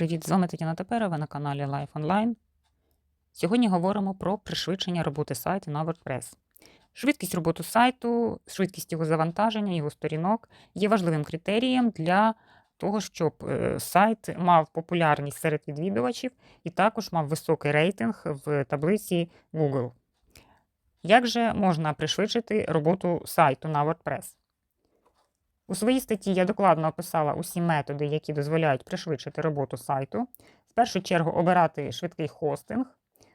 Привіт, з вами Тетяна Теперова на каналі Life Online. Сьогодні говоримо про пришвидшення роботи сайту на WordPress. Швидкість роботи сайту, швидкість його завантаження, його сторінок є важливим критерієм для того, щоб е, сайт мав популярність серед відвідувачів і також мав високий рейтинг в таблиці Google. Як же можна пришвидшити роботу сайту на WordPress? У своїй статті я докладно описала усі методи, які дозволяють пришвидшити роботу сайту. В першу чергу обирати швидкий хостинг,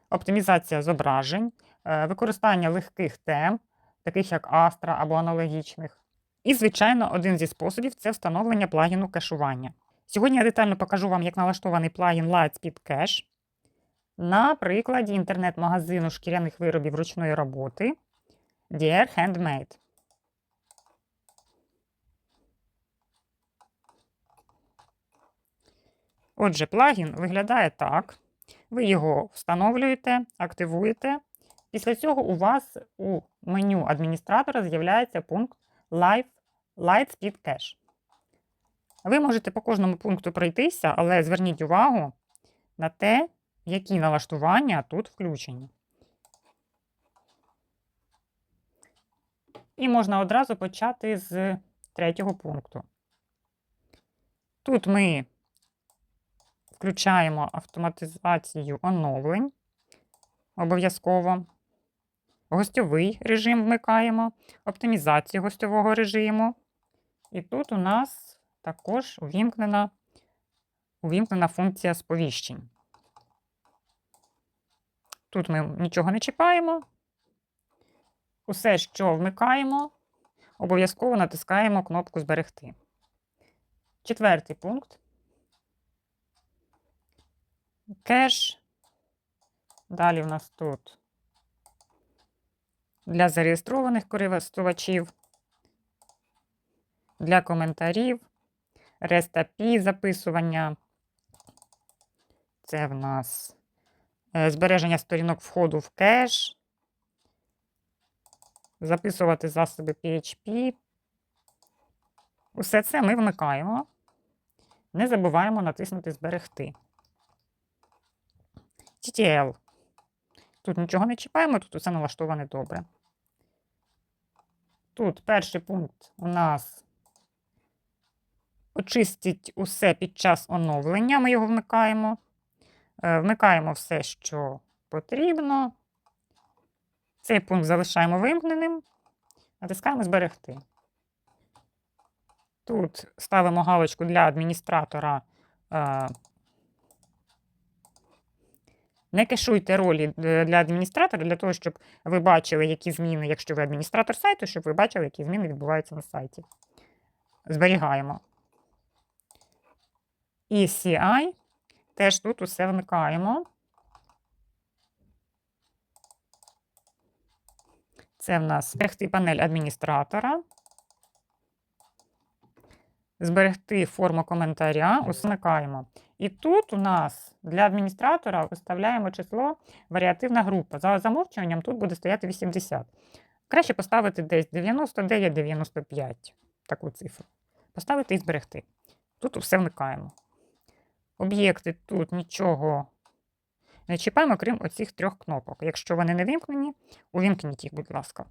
оптимізація зображень, е, використання легких тем, таких як Astra або аналогічних. І, звичайно, один зі способів це встановлення плагіну кешування. Сьогодні я детально покажу вам, як налаштований плагін Lightspeed Cache на прикладі інтернет-магазину шкіряних виробів ручної роботи Dear Handmade. Отже, плагін виглядає так. Ви його встановлюєте, активуєте. Після цього у вас у меню адміністратора з'являється пункт Live Lightspeed Cache. Ви можете по кожному пункту пройтися, але зверніть увагу на те, які налаштування тут включені. І можна одразу почати з третього пункту. Тут ми Включаємо автоматизацію оновлень. Обов'язково. Гостьовий режим вмикаємо, оптимізацію гостьового режиму. І тут у нас також увімкнена, увімкнена функція сповіщень. Тут ми нічого не чіпаємо. Усе, що вмикаємо, обов'язково натискаємо кнопку Зберегти. Четвертий пункт кеш. Далі в нас тут для зареєстрованих користувачів, для коментарів, REST записування. Це в нас е, збереження сторінок входу в кеш, записувати засоби PHP. Усе це ми вмикаємо. Не забуваємо натиснути Зберегти. TTL. Тут нічого не чіпаємо, тут усе налаштоване добре. Тут перший пункт у нас очистить усе під час оновлення. Ми його вмикаємо. Вмикаємо все, що потрібно. Цей пункт залишаємо вимкненим, натискаємо Зберегти. Тут ставимо галочку для адміністратора не кешуйте ролі е, для адміністратора, для того, щоб ви бачили, які зміни, якщо ви адміністратор сайту, щоб ви бачили, які зміни відбуваються на сайті. Зберігаємо. І CI. Теж тут усе вмикаємо. Це в нас зберегти панель адміністратора. Зберегти форму коментаря, усмикаємо. І тут у нас для адміністратора виставляємо число варіативна група. За замовчуванням тут буде стояти 80. Краще поставити десь 99-95 таку цифру. Поставити і зберегти. Тут все вмикаємо. Об'єкти тут нічого не чіпаємо, крім оцих трьох кнопок. Якщо вони не вимкнені, увімкніть їх, будь ласка.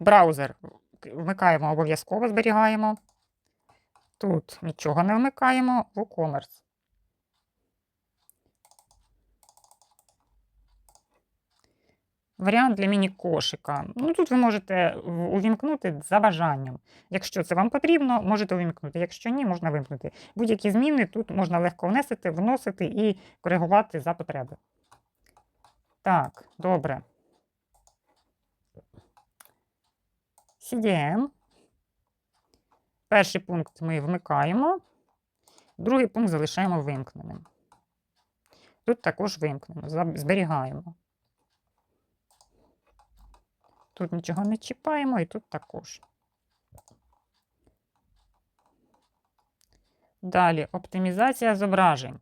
Браузер вмикаємо обов'язково, зберігаємо. Тут нічого не вмикаємо WooCommerce. Варіант для міні-кошика. Ну, Тут ви можете увімкнути за бажанням. Якщо це вам потрібно, можете увімкнути. Якщо ні, можна вимкнути. Будь-які зміни тут можна легко внесити, вносити і коригувати за потреби. Так, добре. CDN. Перший пункт ми вмикаємо, другий пункт залишаємо вимкненим. Тут також вимкнемо, зберігаємо. Тут нічого не чіпаємо і тут також. Далі оптимізація зображень.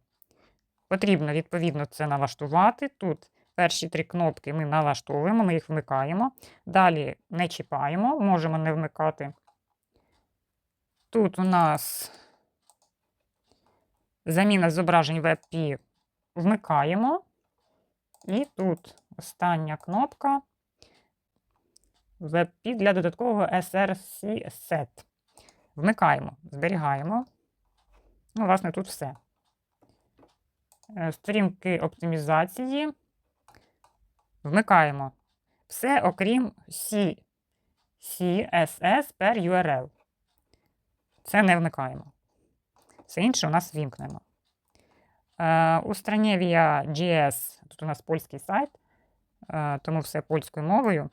Потрібно, відповідно, це налаштувати. Тут перші три кнопки ми налаштовуємо, ми їх вмикаємо. Далі не чіпаємо, можемо не вмикати. Тут у нас Заміна зображень WebP вмикаємо. І тут остання кнопка WebP для додаткового SRC Set. Вмикаємо, зберігаємо. Ну, власне, тут все. Е, Сторінки оптимізації. Вмикаємо. Все, окрім C, CSS per URL. Це не вмикаємо. Все інше у нас вімкнено. Е, у Странєвія GS, тут у нас польський сайт, е, тому все польською мовою.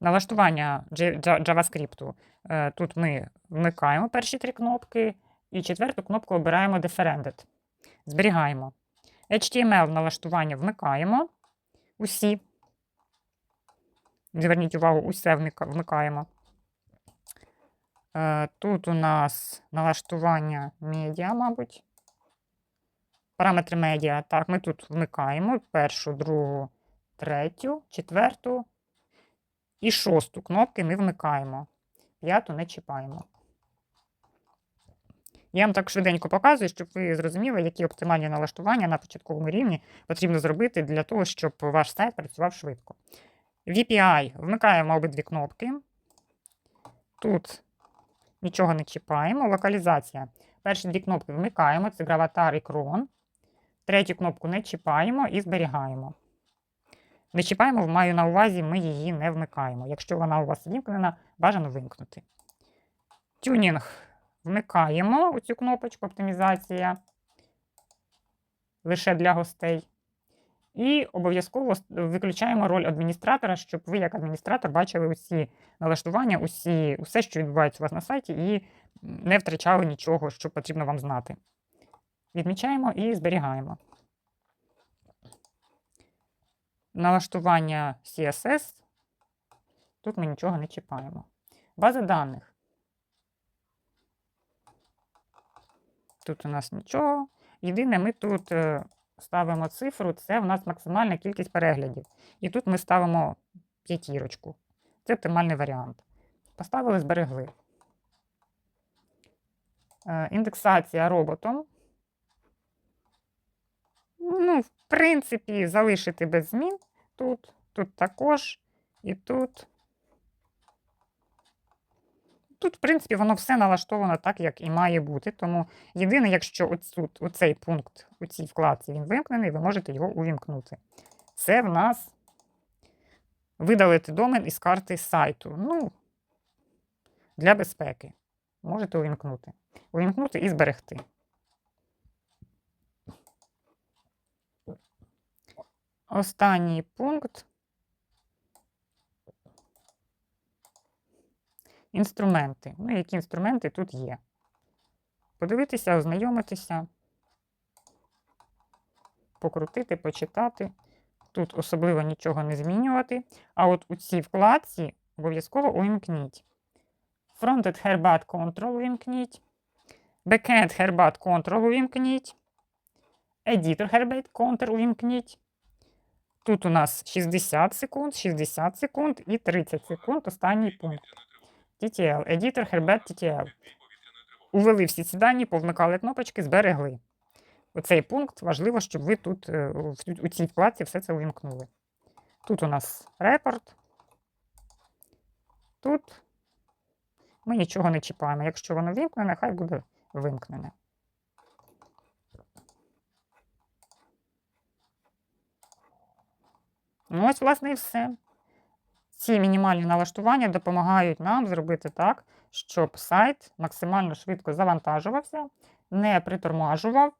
Налаштування JavaScript. Е, Тут ми вмикаємо перші три кнопки, і четверту кнопку обираємо Differended. Зберігаємо. HTML налаштування вмикаємо. Усі. Зверніть увагу, усе вмикаємо. Е, Тут у нас налаштування медіа, мабуть. Параметри медіа. Так, ми тут вмикаємо першу, другу, третю, четверту і шосту кнопки ми вмикаємо. П'яту не чіпаємо. Я вам так швиденько показую, щоб ви зрозуміли, які оптимальні налаштування на початковому рівні потрібно зробити для того, щоб ваш сайт працював швидко. VPI вмикаємо обидві кнопки. Тут нічого не чіпаємо. Локалізація. Перші дві кнопки вмикаємо, це граватар і крон. Третю кнопку не чіпаємо і зберігаємо. Не чіпаємо, маю на увазі, ми її не вмикаємо. Якщо вона у вас вімкнена, бажано вимкнути. Тюнінг вмикаємо оцю кнопочку оптимізація лише для гостей. І обов'язково виключаємо роль адміністратора, щоб ви, як адміністратор, бачили усі налаштування, усі, усе, що відбувається у вас на сайті, і не втрачали нічого, що потрібно вам знати. Відмічаємо і зберігаємо. Налаштування CSS. Тут ми нічого не чіпаємо. База даних. Тут у нас нічого. Єдине, ми тут е, ставимо цифру, це в нас максимальна кількість переглядів. І тут ми ставимо п'ятірочку. Це оптимальний варіант. Поставили, зберегли. Е, Індексація роботом. Ну, в принципі, залишити без змін тут, тут також, і тут. Тут, в принципі, воно все налаштовано так, як і має бути. Тому єдине, якщо ось тут, оцей пункт у цій вкладці він вимкнений, ви можете його увімкнути. Це в нас видалити домен із карти сайту. Ну, для безпеки. Можете увімкнути. Увімкнути і зберегти. Останній пункт. Інструменти. Ну, які інструменти тут є. Подивитися, ознайомитися, покрутити, почитати. Тут особливо нічого не змінювати. А от у цій вкладці обов'язково увімкніть. Fronted Herbat Control увімкніть. Backend Herbat Control увімкніть. Editor Herbat Control увімкніть. Тут у нас 60 секунд, 60 секунд і 30 секунд. Останній пункт. TTL. Editor Herbert TTL. Увели всі ці дані, повмикали кнопочки, зберегли. Оцей пункт важливо, щоб ви тут е, у цій вкладці все це увімкнули. Тут у нас репорт. Тут ми нічого не чіпаємо. Якщо воно вимкнене, хай буде вимкнене. Ну, ось, власне, і все. Ці мінімальні налаштування допомагають нам зробити так, щоб сайт максимально швидко завантажувався, не притормажував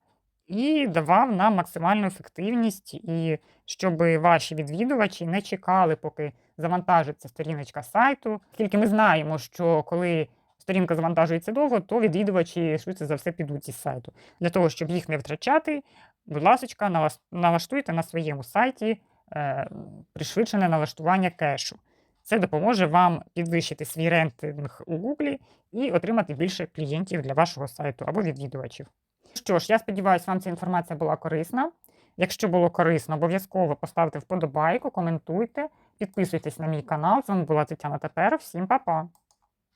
і давав нам максимальну ефективність, і щоб ваші відвідувачі не чекали, поки завантажиться сторіночка сайту. Оскільки ми знаємо, що коли сторінка завантажується довго, то відвідувачі швидше за все підуть із сайту. Для того, щоб їх не втрачати, будь ласка, налаш- налаштуйте на своєму сайті е, пришвидшене налаштування кешу. Це допоможе вам підвищити свій рейтинг у Google і отримати більше клієнтів для вашого сайту або відвідувачів. Що ж, я сподіваюся, вам ця інформація була корисна. Якщо було корисно, обов'язково поставте вподобайку, коментуйте, підписуйтесь на мій канал. З вами була Тетяна Тепер. Всім па-па!